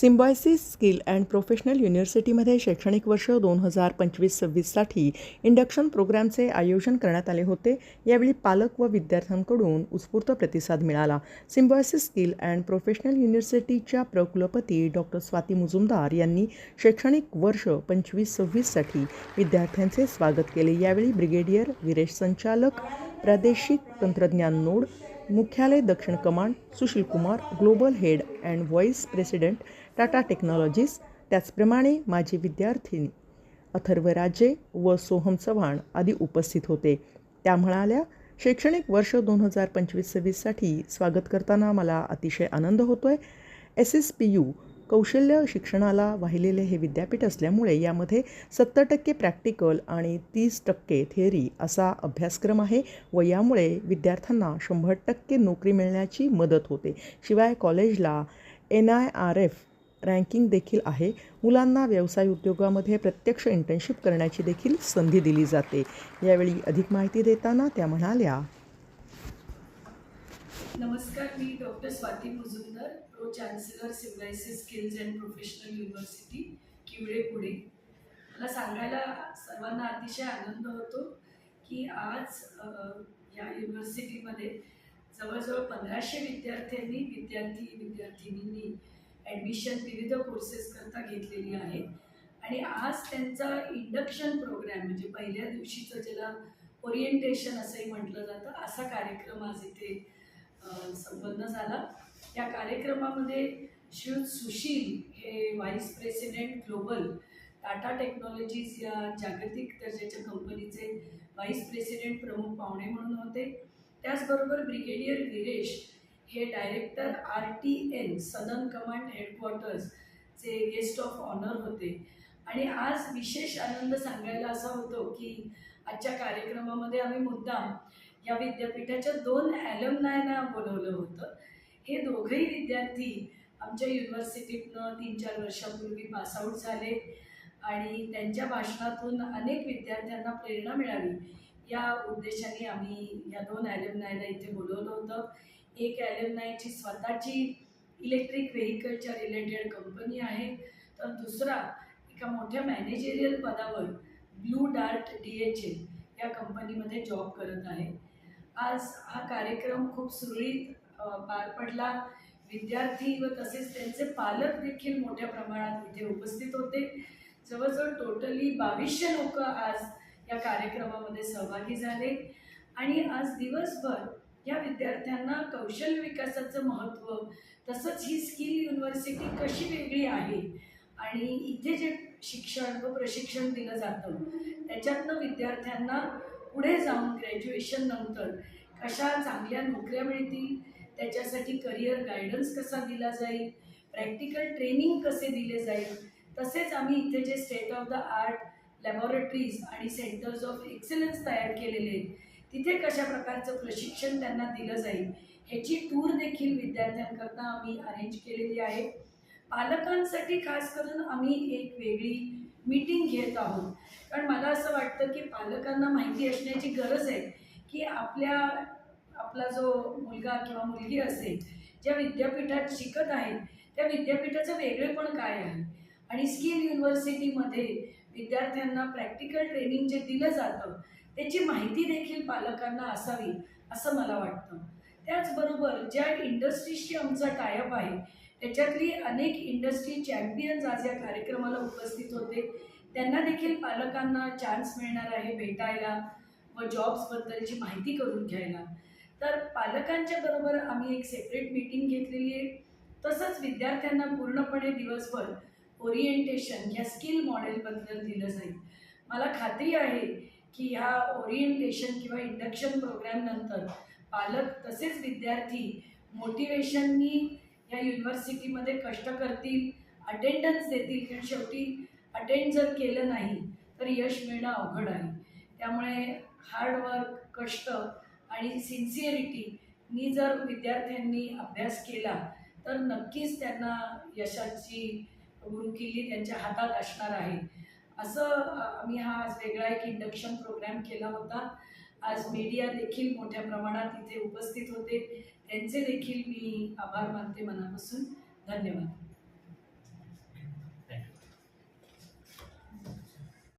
Symbiosis skill and professional युनिव्हर्सिटीमध्ये शैक्षणिक वर्ष दोन हजार पंचवीस सव्वीससाठी इंडक्शन प्रोग्रामचे आयोजन करण्यात आले होते. यावेळी पालक व विद्यार्थ्यांकडून उत्स्फूर्त प्रतिसाद मिळाला. सिम्बॉयसिस स्किल अँड प्रोफेशनल युनिव्हर्सिटीच्या प्रकुलपती डॉक्टर स्वाती मुजुमदार यांनी शैक्षणिक वर्ष पंचवीस सव्वीससाठी विद्यार्थ्यांचे स्वागत केले. यावेळी ब्रिगेडियर विरेश संचालक प्रादेशिक तंत्रज्ञान नोड मुख्यालय दक्षिण command Sushil Kumar global head and vice president Tata technologies त्याचप्रमाणे माझी विद्यार्थिनी अथर्व राजे व सोहम चव्हाण आदी उपस्थित होते. त्या म्हणाल्या शैक्षणिक वर्ष दोन हजार पंचवीस सव्वीससाठी स्वागत करताना मला अतिशय आनंद होतो आहे एस एस पी यू कौशल्य शिक्षणाला वाहिलेले हे विद्यापीठ असल्यामुळे यामध्ये सत्तर टक्के प्रॅक्टिकल आणि तीस टक्के थिअरी असा अभ्यासक्रम आहे व यामुळे विद्यार्थ्यांना शंभर टक्के नोकरी मिळण्याची मदत होते. शिवाय कॉलेजला N I R F ranking देखील आहे. मुलांना व्यवसाय उद्योगामध्ये प्रत्यक्ष इंटर्नशिप करण्याची देखील संधी दिली जाते. यावेळी अधिक माहिती देताना त्या म्हणाल्या नमस्कार मी doctor Swati Mujumdar pro chancellor Symbiosis skills and professional university Kiwale Pune मला सांगायला सर्वांना अतिशय आनंद होतो की आज या युनिव्हर्सिटीमध्ये जवळजवळ पंधराशे विद्यार्थ्यांनी विद्यार्थी विद्यार्थिनींनी ॲडमिशन विविध कोर्सेस करता घेतलेली आहेत. आणि आज त्यांचा इंडक्शन प्रोग्रॅम म्हणजे पहिल्या दिवशीचं ज्याला ओरिएंटेशन असंही म्हटलं जातं असा कार्यक्रम आज इथे संपन्न झाला. या कार्यक्रमामध्ये श्री सुशील हे vice president global Tata technologies या जागतिक दर्जाच्या कंपनीचे व्हाईस प्रेसिडेंट प्रमुख पाहुणे म्हणून होते. त्याचबरोबर ब्रिगेडियर विरेश हे director R T N southern command हेडक्वार्टर्सचे guest of honour होते. आणि आज विशेष आनंद सांगायला असा होतो की आजच्या कार्यक्रमामध्ये आम्ही मुद्दाम या विद्यापीठाच्या दोन ॲलमनायना बोलवलं होतं. हे दोघेही विद्यार्थी आमच्या युनिव्हर्सिटीतनं तीन चार वर्षापूर्वी पासआउट झाले आणि त्यांच्या भाषणातून अनेक विद्यार्थ्यांना प्रेरणा मिळावी या उद्देशाने आम्ही या दोन ॲलमनायला इथे बोलवलं होतं. एक ॲलमनायची स्वतःची इलेक्ट्रिक व्हेकलच्या रिलेटेड कंपनी आहे. तर दुसरा एका मोठ्या मॅनेजेरियल पदावर blue dart D H A या कंपनीमध्ये जॉब करत आहे. आज हा कार्यक्रम खूप सुरळीत पार पडला. विद्यार्थी व तसेच त्यांचे पालक देखील मोठ्या प्रमाणात इथे उपस्थित होते. जवळजवळ टोटली बावीसशे लोक आज या कार्यक्रमामध्ये सहभागी झाले. आणि आज दिवसभर या विद्यार्थ्यांना कौशल्य विकासाचं महत्त्व तसंच ही स्किल युनिव्हर्सिटी कशी वेगळी आहे? आणि इथे जे शिक्षण व प्रशिक्षण दिलं जातं त्याच्यातनं विद्यार्थ्यांना पुढे जाऊन ग्रॅज्युएशन नंतर कशा चांगल्या नोकऱ्या मिळतील त्याच्यासाठी करिअर गायडन्स कसा दिला जाईल प्रॅक्टिकल ट्रेनिंग कसे दिले जाईल तसेच आम्ही इथे जे state of the art laboratories आणि सेंटर्स ऑफ एक्सलन्स तयार केलेले आहेत तिथे कशा प्रकारचं प्रशिक्षण त्यांना दिलं जाईल ह्याची टूर देखील विद्यार्थ्यांकरता आम्ही अरेंज केलेली आहे. पालकांसाठी खास करून आम्ही एक वेगळी मीटिंग घेत आहोत. कारण मला असं वाटतं की पालकांना माहिती असण्याची गरज आहे की आपल्या आपला जो मुलगा किंवा मुलगी असेल ज्या विद्यापीठात शिकत आहेत त्या विद्यापीठाचं वेगळेपण काय आहे? आणि स्किल युनिव्हर्सिटीमध्ये विद्यार्थ्यांना प्रॅक्टिकल ट्रेनिंग जे दिलं जातं त्याची माहिती देखील पालकांना असावी असं मला वाटतं. त्याचबरोबर ज्या इंडस्ट्रीजशी आमचा टायअप आहे त्याच्यातली अनेक इंडस्ट्री चॅम्पियन्स आज या कार्यक्रमाला उपस्थित होते. त्यांना देखील पालकांना चान्स मिळणार आहे भेटायला व जॉब्सबद्दलची माहिती करून घ्यायला. तर पालकांच्या बरोबर आम्ही एक सेपरेट मीटिंग घेतलेली आहे. तसंच विद्यार्थ्यांना पूर्णपणे दिवसभर ओरिएंटेशन या स्किल मॉडेलबद्दल दिलं जाईल. मला खात्री आहे की ह्या ओरिएंटेशन किंवा इंडक्शन प्रोग्रॅमनंतर पालक तसेच विद्यार्थी मोटिवेशननी या युनिव्हर्सिटीमध्ये कष्ट करतील अटेंडन्स देतील. कारण शेवटी अटेंड जर केलं नाही तर यश मिळणं अवघड आहे. त्यामुळे हार्डवर्क कष्ट आणि सिन्सिअरिटीनी जर विद्यार्थ्यांनी अभ्यास केला तर नक्कीच त्यांना यशाची गुरुकिल्ली त्यांच्या हातात असणार आहे. असं मी आम्ही हा आज वेगळा एक इंडक्शन प्रोग्राम केला होता. आज मीडिया देखील मोठ्या प्रमाणात इथे उपस्थित होते. त्यांचे देखील मी आभार मानते मनापासून. धन्यवाद.